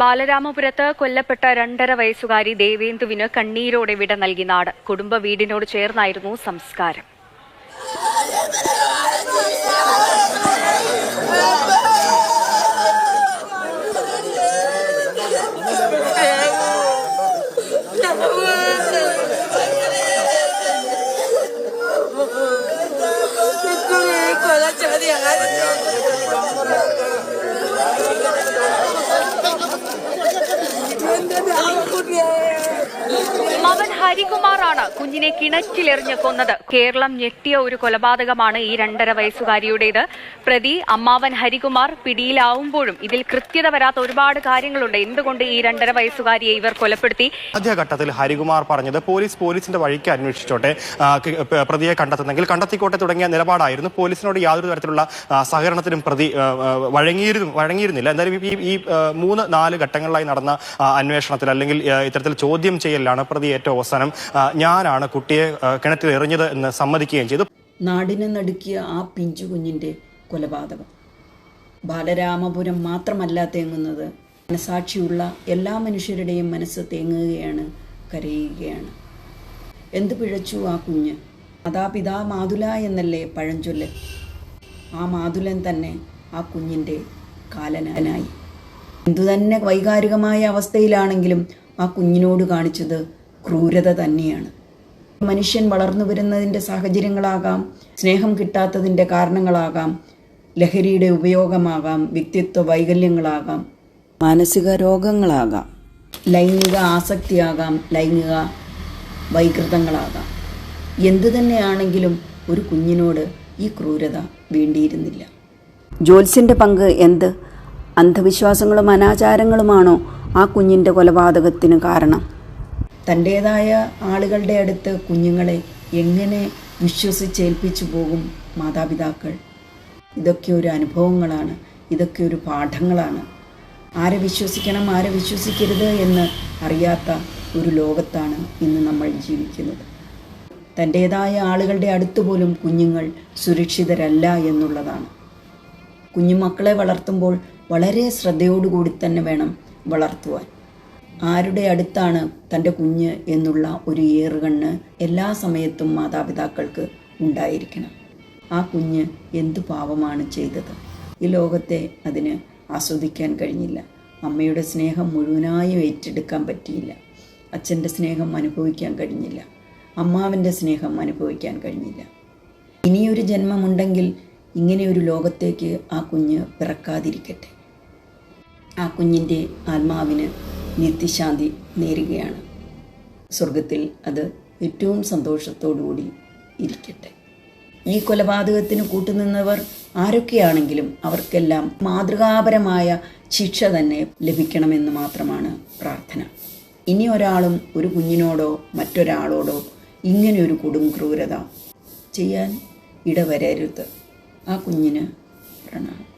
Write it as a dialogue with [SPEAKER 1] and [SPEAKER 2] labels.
[SPEAKER 1] ബാലരാമപുരത്ത് കൊല്ലപ്പെട്ട രണ്ടര വയസ്സുകാരി ദേവേന്ദുവിന് കണ്ണീരോടെ വിട നൽകി നാട്. കുടുംബ വീടിനോട് ചേർന്നായിരുന്നു സംസ്കാരം. മകൻ ഹരികുമാറാണ് കുഞ്ഞിനെ കിണറ്റിലെറിഞ്ഞ് കൊന്നത്. കേരളം ഞെട്ടിയ ഒരു കൊലപാതകമാണ് ഈ രണ്ടര വയസ്സുകാരിയുടേത്. പ്രതി അമ്മാവൻ ഹരികുമാർ പിടിയിലാവുമ്പോഴും ഇതിൽ കൃത്യത വരാത്ത ഒരുപാട് കാര്യങ്ങളുണ്ട്. എന്തുകൊണ്ട് ഈ രണ്ടര വയസ്സുകാരിയെ ഇവർ കൊലപ്പെടുത്തി?
[SPEAKER 2] ആദ്യഘട്ടത്തിൽ ഹരികുമാർ പറഞ്ഞത് പോലീസ് പോലീസിന്റെ വഴിക്ക് അന്വേഷിച്ചോട്ടെ. പ്രതിയെ കണ്ടെത്തുന്നെങ്കിൽ കണ്ടെത്തിക്കോട്ടെ തുടങ്ങിയ നിലപാടായിരുന്നു. പോലീസിനോട് യാതൊരു തരത്തിലുള്ള സഹകരണത്തിനും പ്രതി വഴങ്ങിയിരുന്നു വഴങ്ങിയിരുന്നില്ല. എന്തായാലും ഈ മൂന്ന് നാല് ഘട്ടങ്ങളിലായി നടന്ന അന്വേഷണത്തിൽ അല്ലെങ്കിൽ ഇത്തരത്തിൽ ചോദ്യം ചെയ്യലിലാണ് പ്രതി ഏറ്റവും അവസാനം ഞാനാണ് കുട്ടിയെ കിണറ്റിൽ എറിഞ്ഞത് എന്ന് സമ്മതിക്കുകയും ചെയ്തു.
[SPEAKER 3] നാടിനെ നടുക്കിയ ആ പിഞ്ചു കുഞ്ഞിന്റെ കൊലപാതകം. ബാലരാമപുരം മാത്രമല്ല തേങ്ങുന്നത് മനസാക്ഷിയുള്ള എല്ലാ മനുഷ്യരുടെയും മനസ്സ് തേങ്ങുകയാണ് കരയുകയാണ്. എന്ത് പിഴച്ചു ആ കുഞ്ഞ്? മാതാപിതാ മാതുല എന്നല്ലേ പഴഞ്ചൊല്ല്? ആ മാതുലൻ തന്നെ ആ കുഞ്ഞിന്റെ കാലനായി. എന്തുതന്നെ വൈകാരികമായ അവസ്ഥയിലാണെങ്കിലും ആ കുഞ്ഞിനോട് കാണിച്ചത് ക്രൂരത തന്നെയാണ്. മനുഷ്യൻ വളർന്നു വരുന്നതിന്റെ സാഹചര്യങ്ങളാകാം സ്നേഹം കിട്ടാത്തതിന്റെ കാരണങ്ങളാകാം ലഹരിയുടെ ഉപയോഗമാകാം വ്യക്തിത്വ വൈകല്യങ്ങളാകാം മാനസിക രോഗങ്ങളാകാം ലൈംഗിക ആസക്തിയാകാം ലൈംഗിക വൈകൃതങ്ങളാകാം. എന്തു തന്നെയാണെങ്കിലും ഒരു കുഞ്ഞിനോട് ഈ ക്രൂരത വേണ്ടിയിരുന്നില്ല. ജോത്സ്യന്റെ പങ്ക് എന്ത്? അന്ധവിശ്വാസങ്ങളും അനാചാരങ്ങളുമാണോ ആ കുഞ്ഞിന്റെ കൊലപാതകത്തിന് കാരണം? തന്റേതായ ആളുകളുടെ അടുത്ത് കുഞ്ഞുങ്ങളെ എങ്ങനെ വിശ്വസിച്ചേൽപ്പിച്ചു പോകും മാതാപിതാക്കൾ? ഇതൊക്കെ ഒരു അനുഭവങ്ങളാണ്. ഇതൊക്കെ ഒരു പാഠങ്ങളാണ്. ആരെ വിശ്വസിക്കണം ആരെ വിശ്വസിക്കരുത് എന്ന് അറിയാത്ത ഒരു ലോകത്താണ് ഇന്ന് നമ്മൾ ജീവിക്കുന്നത്. തന്റേതായ ആളുകളുടെ അടുത്ത് പോലും കുഞ്ഞുങ്ങൾ സുരക്ഷിതരല്ല എന്നുള്ളതാണ്. കുഞ്ഞുമക്കളെ വളർത്തുമ്പോൾ വളരെ ശ്രദ്ധയോടുകൂടി തന്നെ വേണം വളർത്തുവാൻ. ആരുടെ അടുത്താണ് തന്റെ കുഞ്ഞ് എന്നുള്ള ഒരു ഏറുകണ്ണ് എല്ലാ സമയത്തും മാതാപിതാക്കൾക്ക് ഉണ്ടായിരിക്കണം. ആ കുഞ്ഞ് എന്തു പാവമാണ് ചെയ്തത്? ഈ ലോകത്തെ അതിന് ആസ്വദിക്കാൻ കഴിഞ്ഞില്ല. അമ്മയുടെ സ്നേഹം മുഴുവനായും ഏറ്റെടുക്കാൻ പറ്റിയില്ല. അച്ഛന്റെ സ്നേഹം അനുഭവിക്കാൻ കഴിഞ്ഞില്ല. അമ്മാവിന്റെ സ്നേഹം അനുഭവിക്കാൻ കഴിഞ്ഞില്ല. ഇനിയൊരു ജന്മമുണ്ടെങ്കിൽ ഇങ്ങനെ ഒരു ലോകത്തേക്ക് ആ കുഞ്ഞ് പിറക്കാതിരിക്കട്ടെ. ആ കുഞ്ഞിന്റെ ആത്മാവിന് നിത്യശാന്തി നേരുകയാണ്. സ്വർഗത്തിൽ അത് ഏറ്റവും സന്തോഷത്തോടുകൂടി ഇരിക്കട്ടെ. ഈ കൊലപാതകത്തിന് കൂട്ടുനിന്നവർ ആരൊക്കെയാണെങ്കിലും അവർക്കെല്ലാം മാതൃകാപരമായ ശിക്ഷ തന്നെ ലഭിക്കണമെന്ന് മാത്രമാണ് പ്രാർത്ഥന. ഇനി ഒരാളും ഒരു കുഞ്ഞിനോടോ മറ്റൊരാളോടോ ഇങ്ങനെയൊരു കൊടും ക്രൂരത ചെയ്യാൻ ഇടവരരുത്. ആ കുഞ്ഞിന് പ്രണാമം.